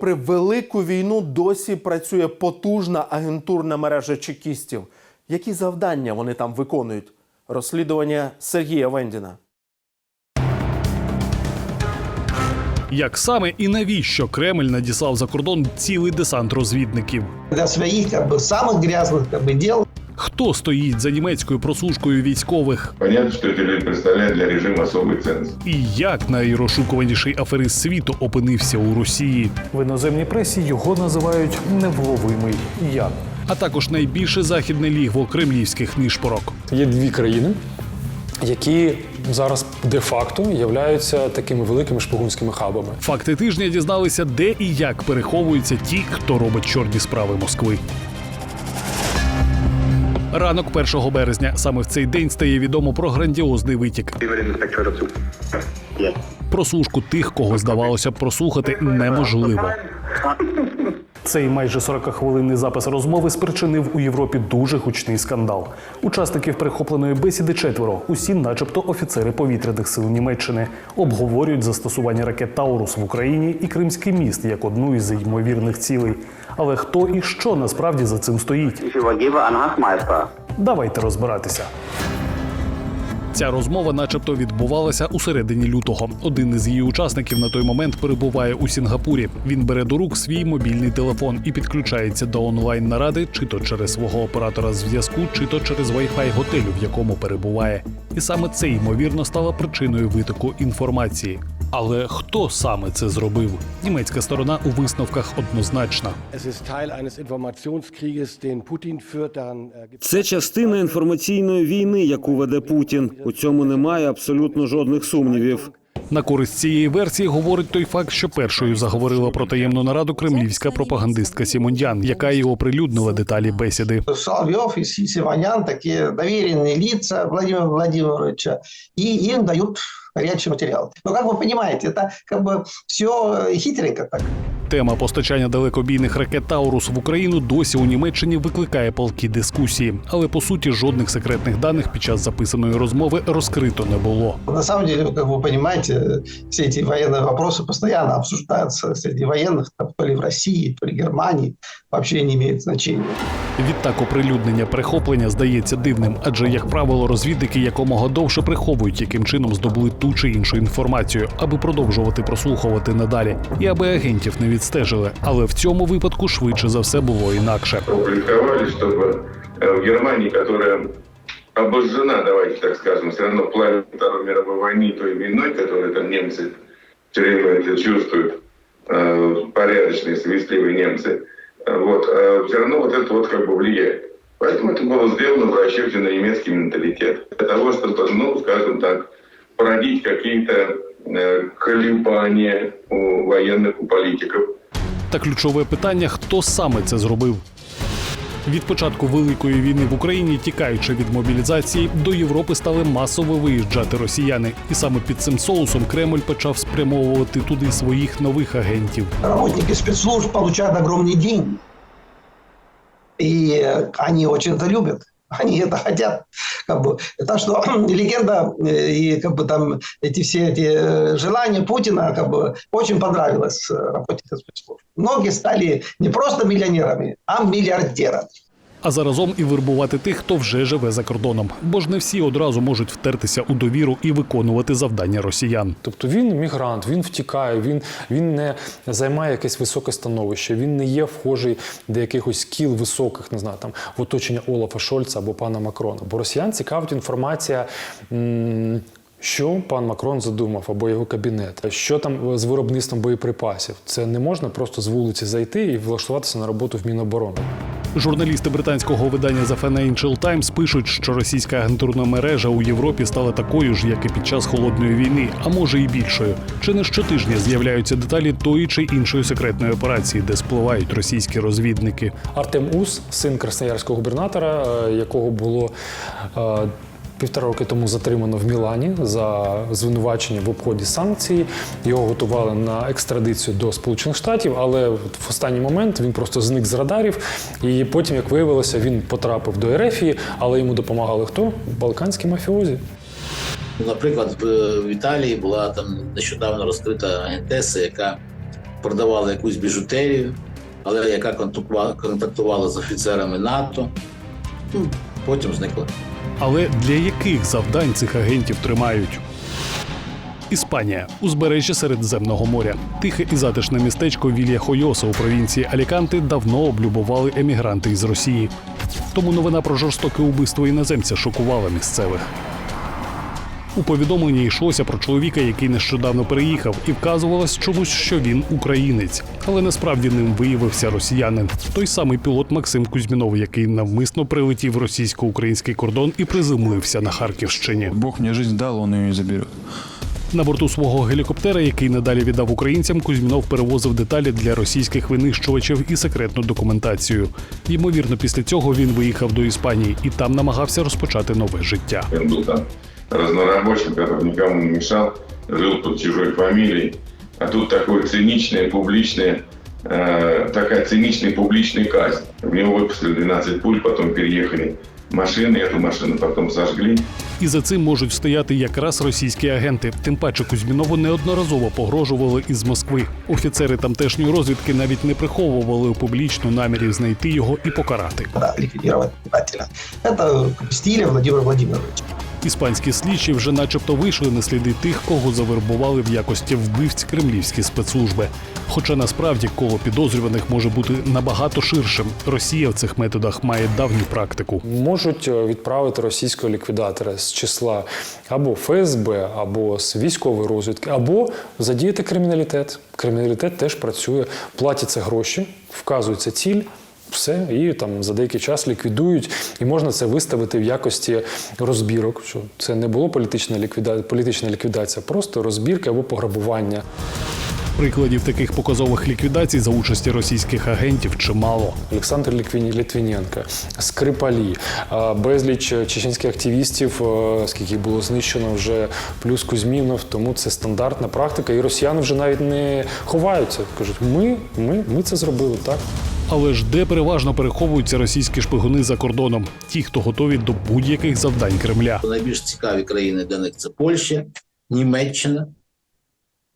При велику війну досі працює потужна агентурна мережа чекістів. Які завдання вони там виконують? Розслідування Сергія Вендіна. Як саме і навіщо Кремль надіслав за кордон цілий десант розвідників? для своих как бы самых грязных как бы дел Хто стоїть за німецькою прослушкою військових? Понятно, что эти люди представляют для режима особый ценз. І як найрозшукуваніший аферист світу опинився у Росії? В іноземній пресі його називають невловимий Ян. А також найбільше західне лігво кремлівських нишпорок. Є дві країни, які зараз де-факто являються такими великими шпигунськими хабами. Факти тижня дізналися, де і як переховуються ті, хто робить чорні справи Москви. Ранок 1 березня. Саме в цей день стає відомо про грандіозний витік. Просушку тих, кого здавалося б прослухати неможливо. Цей майже 40-хвилинний запис розмови спричинив у Європі дуже гучний скандал. Учасників перехопленої бесіди четверо, усі, начебто, офіцери повітряних сил Німеччини, обговорюють застосування ракет Таурус в Україні і Кримський міст як одну із ймовірних цілей. Але хто і що насправді за цим стоїть? Давайте розбиратися. Ця розмова, начебто, відбувалася у середині лютого. Один із її учасників на той момент перебуває у Сінгапурі. Він бере до рук свій мобільний телефон і підключається до онлайн наради, чи то через свого оператора зв'язку, чи то через Wi-Fi готелю, в якому перебуває. І саме це ймовірно стало причиною витоку інформації. Але хто саме це зробив? Німецька сторона у висновках однозначна. Äh, Це частина інформаційної війни, яку веде Путін. У цьому немає абсолютно жодних сумнівів. На користь цієї версії говорить той факт, що першою заговорила про таємну нараду кремлівська пропагандистка Сімондян, яка і оприлюднила деталі бесіди. Соловьев и Сиванян такие доверенные лица Владимира Владимировича, и им дают горячий материал. Но как вы понимаете, это как бы все хитренько так. Тема постачання далекобійних ракет Таурус в Україну досі у Німеччині викликає палкі дискусії, але по суті жодних секретних даних під час записаної розмови розкрито не було. На самом деле, как вы понимаете, все эти военные вопросы постоянно обсуждаются среди военных, там, то ли в России, то ли Германии, вообще не имеет значения. Відтак оприлюднення перехоплення здається дивним, адже як правило, розвідники якомога довше приховують, яким чином здобули ту чи іншу інформацію, аби продовжувати прослухувати надалі, і аби агентів не відстежили. Але в цьому випадку швидше за все було інакше. Опубликовали, чтобы э, в Германии, которая обожжена, давайте так скажем, все равно пламя Второй мировой войны той виной, которую там немцы все время это чувствуют, э, порядочные, совестливые немцы, э, вот, все равно вот это вот как бы влияет. Поэтому это было сделано в расчете на немецкий менталитет. Для того, чтобы, ну, скажем так, породить какие-то э, колебания у военных, у политиков. Та ключове питання: хто саме це зробив? Від початку великої війни в Україні, тікаючи від мобілізації, до Європи стали масово виїжджати росіяни, і саме під цим соусом Кремль почав спрямовувати туди своїх нових агентів. Работники спецслужб получают огромные деньги. И э, они очень это любят. Они это хотят. Как бы. Так что легенда э, и как бы там эти все эти э, желания Путина как бы очень понравилось э, работникам спецслужб. Многие стали не просто миллионерами, а миллиардерами. А заразом і вербувати тих, хто вже живе за кордоном, бо ж не всі одразу можуть втертися у довіру і виконувати завдання росіян. Тобто він мігрант, він втікає, він, він не займає якесь високе становище, він не є вхожий до якихось кіл високих, не знаю, там в оточення Олафа Шольца або пана Макрона. Бо росіян цікавить інформація. м, Що пан Макрон задумав або його кабінет? Що там з виробництвом боєприпасів? Це не можна просто з вулиці зайти і влаштуватися на роботу в Міноборони. Журналісти британського видання The Financial Times пишуть, що російська агентурна мережа у Європі стала такою ж, як і під час холодної війни, а може і більшою. Чи не щотижня з'являються деталі тої чи іншої секретної операції, де спливають російські розвідники. Артем Ус, син красноярського губернатора, е, якого було е, півтора роки тому затримано в Мілані за звинувачення в обході санкцій. Його готували на екстрадицію до Сполучених Штатів, але в останній момент він просто зник з радарів. І потім, як виявилося, він потрапив до Ерефії, але йому допомагали хто? Балканські мафіозі. Наприклад, в в Італії була там нещодавно розкрита агентеса, яка продавали якусь біжутерію, але яка контактувала, контактувала з офіцерами НАТО. Ну, потім зникла. Але для яких завдань цих агентів тримають? Іспанія узбережжя Середземного моря. Тихе і затишне містечко Вілья Хойоса у провінції Аліканти давно облюбували емігранти із Росії. Тому новина про жорстоке убивство іноземця шокувала місцевих. У повідомленні йшлося про чоловіка, який нещодавно переїхав, і вказувалось чомусь, що він українець. Але насправді ним виявився росіянин. Той самий пілот Максим Кузьмінов, який навмисно прилетів російсько-український кордон і приземлився на Харківщині. Бог мне жизнь дал, он ее и. На борту свого гелікоптера, який надалі віддав українцям, Кузьмінов перевозив деталі для російських винищувачів і секретну документацію. Ймовірно, після цього він виїхав до Іспанії і там намагався розпочати нове життя. Он был там разнорабочим, который никому не мешал, жил под чужой фамилией. А тут такой циничный, публичный, э, такая циничная публичная казнь. В него выпустили 12 пуль, потом переехали машины, эту машину потом сожгли. І за цим можуть стояти якраз російські агенти. Тим паче Кузьмінову неодноразово погрожували із Москви. Офіцери тамтешньої розвідки навіть не приховували публічно намірів знайти його і покарати. Да, ликвидировать предателя. Это стиля Владимира Владимировича. Іспанські слідчі вже начебто вийшли на сліди тих, кого завербували в якості вбивць кремлівські спецслужби. Хоча насправді коло підозрюваних може бути набагато ширшим. Росія в цих методах має давню практику. Можуть е, відправити російського ліквідатора з числа або ФСБ, або з військової розвідки, або задіяти криміналітет. Криміналітет теж працює, платяться гроші, вказується ціль. Все, і там за деякий час ліквідують, і можна це виставити в якості розбірок. Що це не було політична ліквідація, політична ліквідація, просто розбірки або пограбування. Прикладів таких показових ліквідацій за участі російських агентів чимало. Олександр Ліквін- Літвіненко, Скрипалі, безліч чеченських активістів, е, скільки було знищено вже, плюс Кузьмінов. Тому це стандартна практика. І росіяни вже навіть не ховаються. Кажуть, ми, ми, ми це зробили так. Але ж де переважно переховуються російські шпигуни за кордоном? Ті, хто готові до будь-яких завдань Кремля. Найбільш цікаві країни для них це Польща, Німеччина.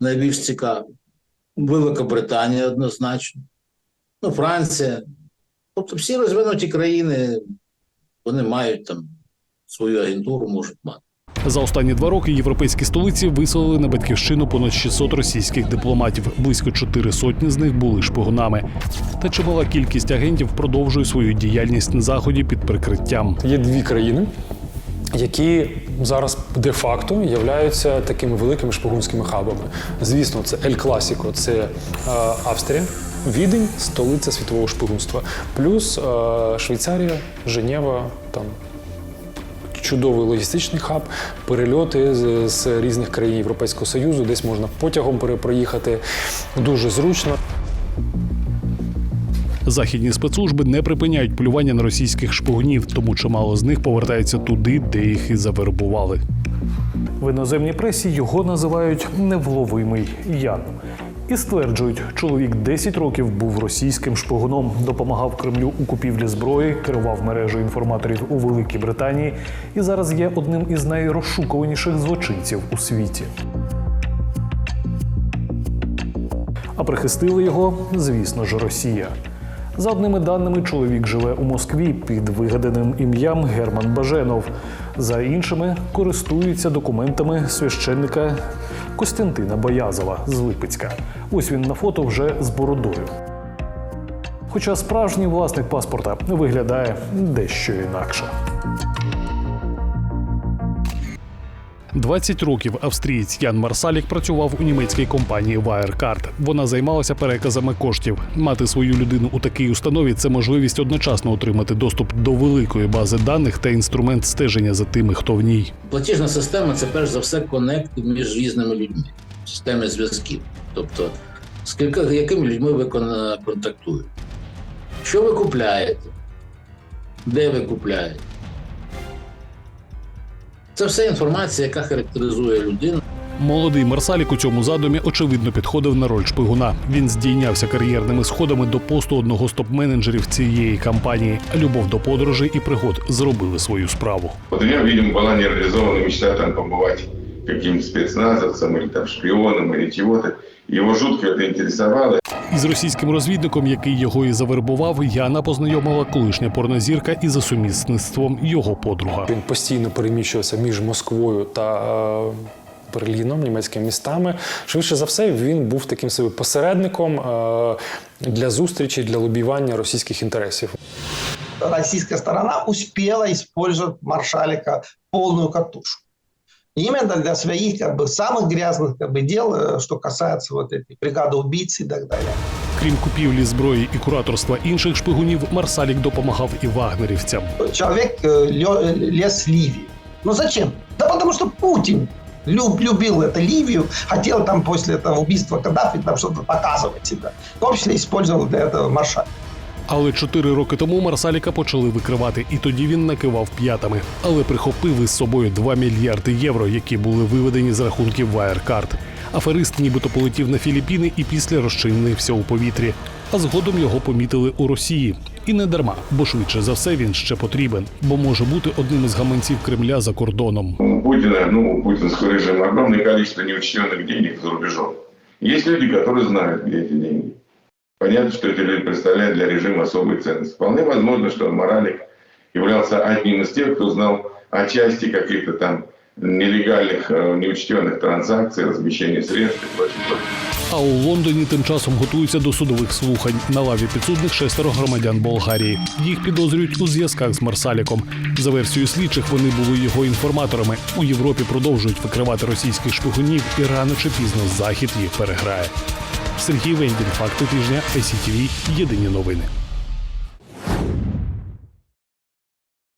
Найбільш цікаві. Великобританія однозначно. Ну, Франція. Тобто всі розвинуті країни, вони мають там свою агентуру, можуть мати. За останні два роки європейські столиці виселили на батьківщину понад 600 російських дипломатів. Близько чотири сотні з них були шпигунами. Та чимала кількість агентів продовжує свою діяльність на заході під прикриттям. Є дві країни, які зараз де-факто являються такими великими шпигунськими хабами. Звісно, це Ель Класіко, це е, Австрія, Відень, столиця світового шпигунства, плюс е, Швейцарія, Женєва, там чудовий логістичний хаб, перельоти з, з різних країн Європейського Союзу, десь можна потягом пере- проїхати дуже зручно. Західні спецслужби не припиняють полювання на російських шпигунів, тому чимало з них повертається туди, де їх і завербували. В іноземній пресі його називають невловимий Ян. І стверджують, чоловік 10 років був російським шпигуном, допомагав Кремлю у купівлі зброї, керував мережею інформаторів у Великій Британії і зараз є одним із найрозшукуваніших злочинців у світі. А прихистили його, звісно ж, Росія. За одними даними, чоловік живе у Москві під вигаданим ім'ям Герман Баженов. За іншими користується документами священника Костянтина Боязова з Липецька. Ось він на фото вже з бородою. Хоча справжній власник паспорта виглядає дещо інакше. 20 років австрієць Ян Марсалік працював у німецькій компанії Wirecard. Вона займалася переказами коштів. Мати свою людину у такій установі це можливість одночасно отримати доступ до великої бази даних та інструмент стеження за тими, хто в ній. Платіжна система це перш за все конект між різними людьми, системи зв'язків. Тобто, з якими людьми ви контактуєте. Що ви купляєте? Де ви купляєте? Це все інформація, яка характеризує людину. Молодий Марсалік у цьому задумі очевидно підходив на роль шпигуна. Він здійнявся кар'єрними сходами до посту одного з топ-менеджерів цієї компанії. Любов до подорожей і пригод зробили свою справу. Вот у меня, видимо, была нереализована мечта там побывать каким-то спецназовцем или там шпионом или чего-то. Его жутко это интересовало. Із російським розвідником, який його і завербував, Яна познайомила колишня порнозірка і за сумісництвом його подруга. Він постійно переміщувався між Москвою та е, Берліном, німецькими містами. Швидше за все, він був таким собі посередником е, для зустрічі, для лобіювання російських інтересів. Российская сторона успела использовать маршалика в полную катушку. Именно для своих как бы, самых грязных как бы, дел, э, что касается вот этой бригады убийц и так далее. Крім купівлі зброї і кураторства інших шпигунів, Марсалік допомагав і вагнерівцям. Человек э, лё- лез в Ливию. Ну зачем? Да потому что Путин люб- любил это Ливию, хотел там после этого убийства Каддафи там что-то показывать себя. В том числе использовал для этого маршаль. Але чотири роки тому Марсаліка почали викривати, і тоді він накивав п'ятами, але прихопив із собою 2 мільярди євро, які були виведені з рахунків Wirecard. Аферист нібито полетів на Філіппіни і після розчинився у повітрі. А згодом його помітили у Росії. І не дарма, бо швидше за все він ще потрібен, бо може бути одним із гаманців Кремля за кордоном. У Путина, ну, у путинского режима огромное количество неучтенных денег за рубежом. Есть люди, которые знают, где эти деньги. Понятно, что эти люди представляют для режима особые ценности. Вполне возможно, что Моралик являлся одним из тех, кто знал о части каких-то там нелегальных, э, неучтенных транзакций, размещения средств и прочее, прочее. А у Лондоні тим часом готуються до судових слухань. На лаві підсудних шестеро громадян Болгарії. Їх підозрюють у зв'язках з Марсаліком. За версією слідчих, вони були його інформаторами. У Європі продовжують викривати російських шпигунів, і рано чи пізно захід їх переграє. Сергій Вендін, факти тижня, СІТВ, Єдині новини.